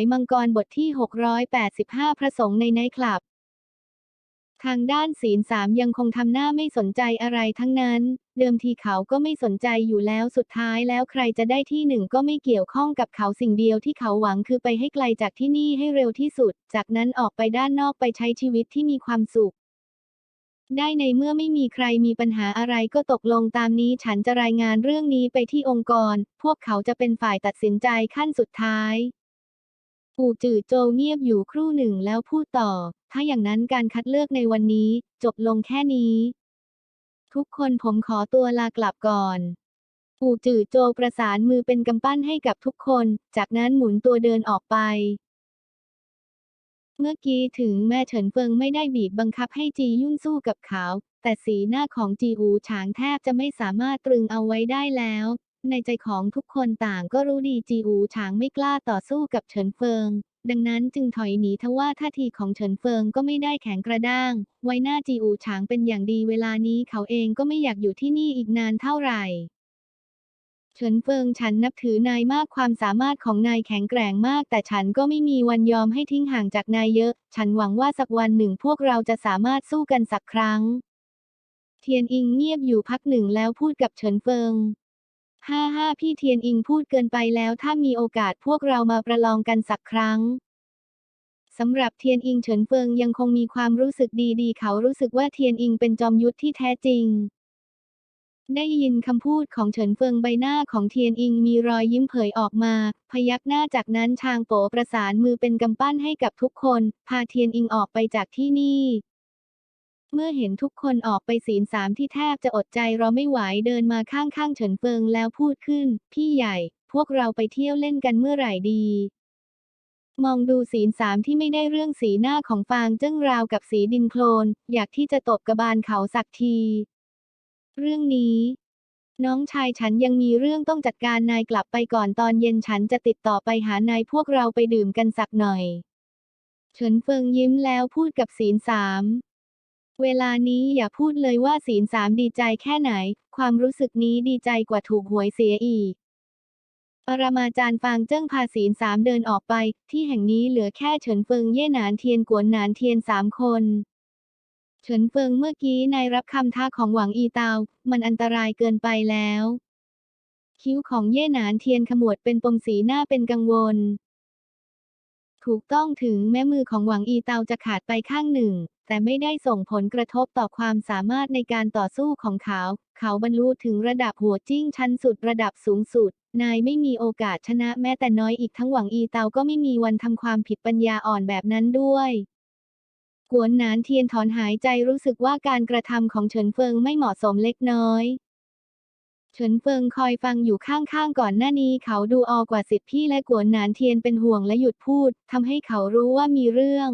ยมังกรบทที่ 685 พระสงฆ์ในไนท์คลับ ทางด้านศีลสามยังคงทำหน้าไม่สนใจอะไรทั้งนั้น เดิมทีเขาก็ไม่สนใจอยู่แล้วสุดท้ายแล้วใครจะได้ที่หนึ่งก็ไม่เกี่ยวข้องกับเขาสิ่งเดียวที่เขาหวังคือไปให้ไกลจากที่นี่ให้เร็วที่สุด จากนั้นออกไปด้านนอกไปใช้ชีวิตที่มีความสุขได้ในเมื่อไม่มีใครมีปัญหาอะไรก็ตกลงตามนี้ฉันจะรายงานเรื่องนี้ไปที่องค์กร พวกเขาจะเป็นฝ่ายตัดสินใจขั้นสุดท้าย ปู่จือโจวเงียบอยู่ครู่หนึ่งแล้วพูดต่อ ถ้าอย่างนั้นการคัดเลือกในวันนี้ จบลงแค่นี้ ทุกคนผมขอตัวลากลับก่อน ปู่จือโจวประสานมือเป็นกำปั้นให้กับทุกคน จากนั้นหมุนตัวเดินออกไป เมื่อกี้ถึงแม่เฉินเฟิงไม่ได้บีบบังคับให้จียุ่นสู้กับเขา แต่สีหน้าของจีอูฉางแทบจะไม่สามารถตรึงเอาไว้ได้แล้ว ในใจของทุกคนต่างก็รู้ดีจีอูฉางไม่กล้าต่อสู้กับเฉินเฟิง ดังนั้นจึงถอยหนีทว่าท่าทีของเฉินเฟิงก็ไม่ได้แข็งกระด้าง ไว้หน้าจีอูฉางเป็นอย่างดีเวลานี้เขาเองก็ไม่อยากอยู่ที่นี่อีกนานเท่าไหร่เฉินเฟิงฉันนับถือนายมากความสามารถของนายแข็งแกร่งมาก แต่ฉันก็ไม่มีวันยอมให้ทิ้งห่างจากนายเยอะ ฉันหวังว่าสักวันหนึ่งพวกเราจะสามารถสู้กันสักครั้ง เทียนอิงเงียบอยู่พักหนึ่งแล้วพูดกับเฉินเฟิง ฮ่าฮ่าพี่เทียนอิงพูดเกินไปแล้วถ้ามีโอกาสพวกเรามาประลองกันสักครั้งสำหรับเทียนอิงเฉินเฟิงยังคงมีความรู้สึกดีๆ เขารู้สึกว่าเทียนอิงเป็นจอมยุทธที่แท้จริง ได้ยินคำพูดของเฉินเฟิงใบหน้าของเทียนอิงมีรอยยิ้มเผยออกมา พยักหน้าจากนั้นชางโปประสานมือเป็นกำปั้นให้กับทุกคน พาเทียนอิงออกไปจากที่นี่ เมื่อเห็นทุกคนออกไปศีลสามที่แทบจะอดใจรอไม่ไหวเดินมาข้างๆเฉินเฟิงแล้วพูดขึ้น พี่ใหญ่ พวกเราไปเที่ยวเล่นกันเมื่อไหร่ดี มองดูศีลสามที่ไม่ได้เรื่องสีหน้าของฟางเจิ้งราวกับสีดินโคลน อยากที่จะตบกระบาลเขาสักที เรื่องนี้ น้องชายฉันยังมีเรื่องต้องจัดการนายกลับไปก่อนตอนเย็นฉันจะติดต่อไปหานายพวกเราไปดื่มกันสักหน่อย เฉินเฟิงยิ้มแล้วพูดกับศีลสาม เวลานี้อย่าพูดเลยว่าศีลสามดีใจแค่ไหน ความรู้สึกนี้ดีใจกว่าถูกหวยเสียอีก ปรมาจารย์ฟางเจิ้งพาศีลสามเดินออกไป ที่แห่งนี้เหลือแค่เฉินเฟิงเย่หนานเทียนกวนหนานเทียนสามคนเฉินเฟิงเมื่อกี้นายรับคำท้าของหวังอีเตา มันอันตรายเกินไปแล้ว คิ้วของเย่หนานเทียนขมวดเป็นปมสีหน้าเป็นกังวล ถูกต้องถึงแม้มือของหวังอีเตาจะขาดไปข้างหนึ่ง แต่ไม่ได้ส่งผลกระทบต่อความสามารถในการต่อสู้ของเขา เขาบรรลุถึงระดับหัวจิ้งชั้นสุดระดับสูงสุด นายไม่มีโอกาสชนะแม้แต่น้อยอีกทั้งหวังอีเตาก็ไม่มีวันทำความผิดปัญญาอ่อนแบบนั้นด้วยกวนหนานเทียนถอนหายใจรู้สึกว่าการกระทำของเฉินเฟิงไม่เหมาะสมเล็กน้อย เฉินเฟิงคอยฟังอยู่ข้างๆก่อนหน้านี้เขาดูออกว่าสิทธิพี่และกวนหนานเทียนเป็นห่วงและหยุดพูดทำให้เขารู้ว่ามีเรื่อง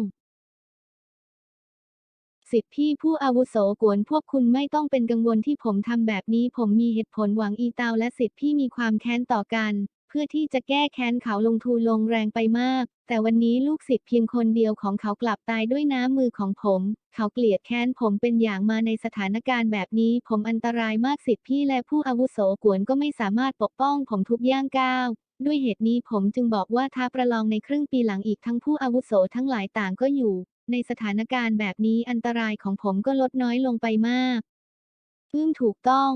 สิทธิพี่ผู้อาวุโสกวนพวกคุณไม่ต้องเป็นกังวลที่ผมทำแบบนี้ ผมมีเหตุผลหวังอีเตาและสิทธิพี่มีความแค้นต่อกัน พื่อที่จะแก้แค้นเขาลงทุนลงแรงไปมาก แต่วันนี้ลูกศิษย์เพียงคนเดียวของเขากลับตายด้วยน้ำมือของผม เขาเกลียดแค้นผมเป็นอย่างมาในสถานการณ์แบบนี้ ผมอันตรายมากสิทธิพี่และผู้อาวุโสกวนก็ไม่สามารถปกป้องผมทุกย่างก้าวด้วยเหตุนี้ผมจึงบอกว่าท้าประลองในครึ่งปีหลังอีกทั้งผู้อาวุโสทั้งหลายต่างก็อยู่ ในสถานการณ์แบบนี้อันตรายของผมก็ลดน้อยลงไปมากอืมถูกต้อง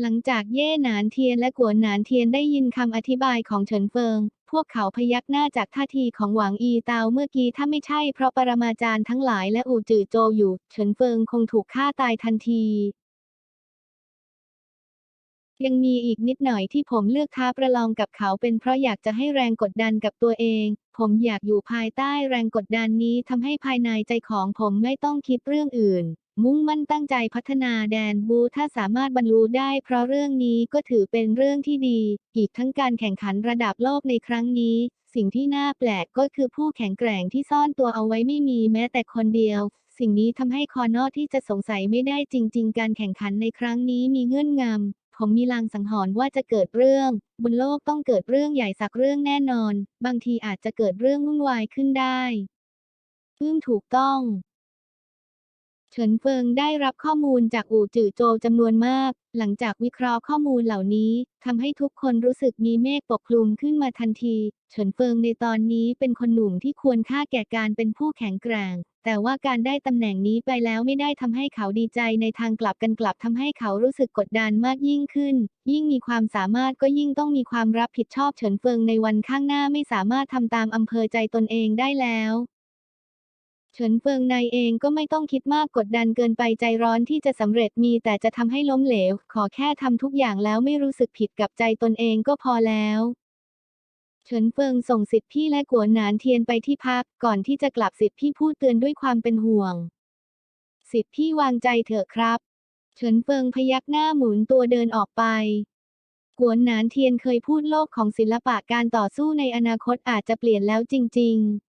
หลังจากเย่หนานเทียนและกวนหนานเทียนได้ยินคำอธิบายของเฉินเฟิง พวกเขาพยักหน้าจากท่าทีของหวังอีเตาเมื่อกี้ถ้าไม่ใช่เพราะปรมาจารย์ทั้งหลายและอู่จือโจอยู่ เฉินเฟิงคงถูกฆ่าตายทันที ยังมีอีกนิดหน่อยที่ผมเลือกท้าประลองกับเขาเป็นเพราะอยากจะให้แรงกดดันกับตัวเอง ผมอยากอยู่ภายใต้แรงกดดันนี้ทำให้ภายในใจของผมไม่ต้องคิดเรื่องอื่น มุ่งมั่นตั้งใจพัฒนาแดนบูถ้าสามารถบรรลุได้เพราะเรื่องนี้ก็ถือเป็นเรื่องที่ดี อีกทั้งการแข่งขันระดับโลกในครั้งนี้ สิ่งที่น่าแปลกก็คือผู้แข็งแกร่งที่ซ่อนตัวเอาไว้ไม่มีแม้แต่คนเดียว สิ่งนี้ทำให้คอนอที่จะสงสัยไม่ได้จริง ๆ การแข่งขันในครั้งนี้มีเงื่อนงำผมมีลางสังหรณ์ว่าจะเกิดเรื่อง บนโลกต้องเกิดเรื่องใหญ่สักเรื่องแน่นอน บางทีอาจจะเกิดเรื่องวุ่นวายขึ้นได้อืมถูกต้อง เฉินเฟิงได้รับข้อมูลจากอู่จื่อโจวจำนวนมาก หลังจากวิเคราะห์ข้อมูลเหล่านี้ทำให้ทุกคนรู้สึกมีเมฆปกคลุมขึ้นมาทันที เฉินเฟิงในตอนนี้เป็นคนหนุ่มที่ควรค่าแก่การเป็นผู้แข็งแกร่ง แต่ว่าการได้ตำแหน่งนี้ไปแล้วไม่ได้ทำให้เขาดีใจในทางกลับกันกลับทำให้เขารู้สึกกดดันมากยิ่งขึ้น ยิ่งมีความสามารถก็ยิ่งต้องมีความรับผิดชอบเฉินเฟิงในวันข้างหน้าไม่สามารถทำตามอำเภอใจตนเองได้แล้ว เฉินเฟิงนายเองก็ไม่ต้องคิดมากกดดันเกินไปใจร้อนที่จะสำเร็จมีแต่จะทำให้ล้มเหลว ขอแค่ทำทุกอย่างแล้วไม่รู้สึกผิดกับใจตนเองก็พอแล้วเฉินเฟิงส่งสิทธิพี่และกัวหนานเทียนไปที่พัก ก่อนที่จะกลับสิทธิพี่พูดเตือนด้วยความเป็นห่วง สิทธิพี่วางใจเถอะครับ เฉินเฟิงพยักหน้าหมุนตัวเดินออกไปกวนหนานเทียนเคยพูดโลกของศิลปะการต่อสู้ในอนาคตอาจจะเปลี่ยนแล้วจริง ๆ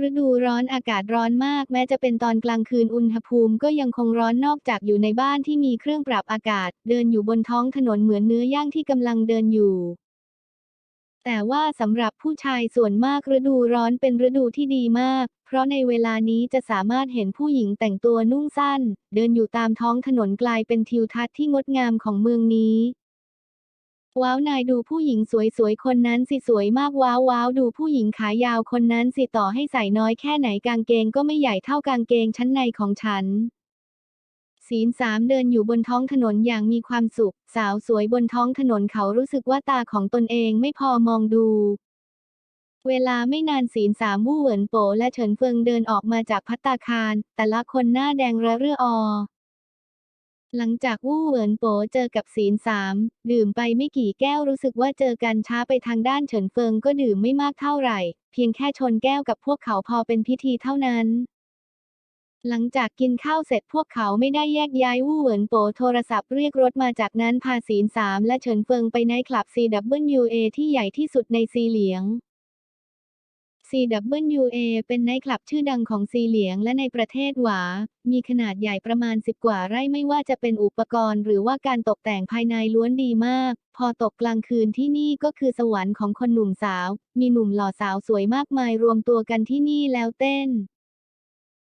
ฤดูร้อนอากาศร้อนมาก แม้จะเป็นตอนกลางคืนอุณหภูมิก็ยังคงร้อนนอกจากอยู่ในบ้านที่มีเครื่องปรับอากาศ เดินอยู่บนท้องถนนเหมือนเนื้อย่างที่กำลังเดินอยู่แต่ว่าสำหรับผู้ชายส่วนมากฤดูร้อนเป็นฤดูที่ดีมาก เพราะในเวลานี้จะสามารถเห็นผู้หญิงแต่งตัวนุ่งสั้น เดินอยู่ตามท้องถนนกลายเป็นทิวทัศน์ที่งดงามของเมืองนี้ ว้าวนายดูผู้หญิงสวยๆคนนั้นสิสวยมากว้าวว้าวดูผู้หญิงขายาวคนนั้นสิต่อให้ใส่น้อยแค่ไหนกางเกงก็ไม่ใหญ่เท่ากางเกงชั้นในของฉันศีลสามเดินอยู่บนท้องถนนอย่างมีความสุข สาวสวยบนท้องถนนเขารู้สึกว่าตาของตนเองไม่พอมองดู เวลาไม่นานศีลสามวู่เหวินโปและเฉินเฟิงเดินออกมาจากพัตตาคาร แต่ละคนหน้าแดงระเรื่ออ หลังจากวู่เหวินโปเจอกับศีลสามดื่มไปไม่กี่แก้วรู้สึกว่าเจอกันช้าไปทางด้านเฉินเฟิงก็ดื่มไม่มากเท่าไหร่ เพียงแค่ชนแก้วกับพวกเขาพอเป็นพิธีเท่านั้น หลังจากกินข้าวเสร็จพวกเขาไม่ได้แยกย้ายวู่เหวินโปโทรศัพท์เรียกรถมาจากนั้นพาศีลสามและเฉินเฟิงไปในคลับ CWA ที่ใหญ่ที่สุดในซีเหลียง CWA เป็นไนท์คลับชื่อดังของซีเหลียงและในประเทศหวา มีขนาดใหญ่ประมาณ 10 กว่าไร่ไม่ว่าจะเป็นอุปกรณ์หรือว่าการตกแต่งภายในล้วนดีมาก พอตกกลางคืนที่นี่ก็คือสวรรค์ของคนหนุ่มสาว มีหนุ่มหล่อสาวสวยมากมายรวมตัวกันที่นี่แล้วเต้น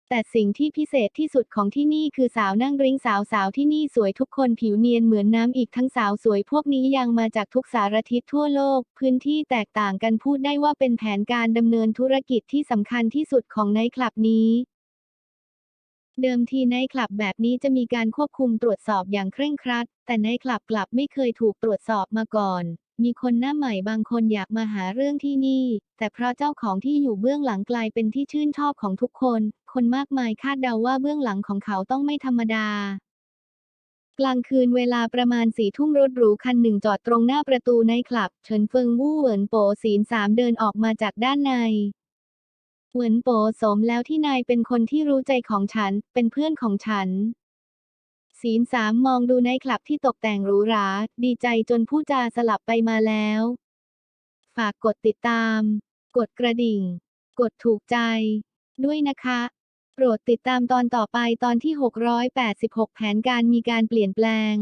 แต่สิ่งที่พิเศษที่สุดของที่นี่คือสาวนั่งริ้งสาวสาวที่นี่สวยทุกคนผิวเนียนเหมือนน้ำอีกทั้งสาวสวยพวกนี้ยังมาจากทุกสารทิศทั่วโลก พื้นที่แตกต่างกันพูดได้ว่าเป็นแผนการดำเนินธุรกิจที่สำคัญที่สุดของไนท์คลับนี้เดิมทีไนคลับแบบนี้จะมีการควบคุมตรวจสอบอย่างเคร่งครัด แต่ไนคลับกลับไม่เคยถูกตรวจสอบมาก่อน มีคนหน้าใหม่บางคนอยากมาหาเรื่องที่นี่ แต่เพราะเจ้าของที่อยู่เบื้องหลังกลายเป็นที่ชื่นชอบของทุกคน คนมากมายคาดเดาว่าเบื้องหลังของเขาต้องไม่ธรรมดา กลางคืนเวลาประมาณสี่ทุ่มรถหรูคันหนึ่งจอดตรงหน้าประตูไนคลับ เฉินเฟิงวู่เหวินโปศีลสามเดินออกมาจากด้านในเหวินโปสมแล้วที่นายเป็นคนที่รู้ใจของฉัน เป็นเพื่อนของฉันศีลสามมองดูไนคลับที่ตกแต่งหรูหรา ดีใจจนผู้จาสลับไปมาแล้ว ฝากกดติดตาม กดกระดิ่ง กดถูกใจ ด้วยนะคะ ปรดติดตามตอนต่อไปตอนที่ 686 แผนการมีการเปลี่ยนแปลง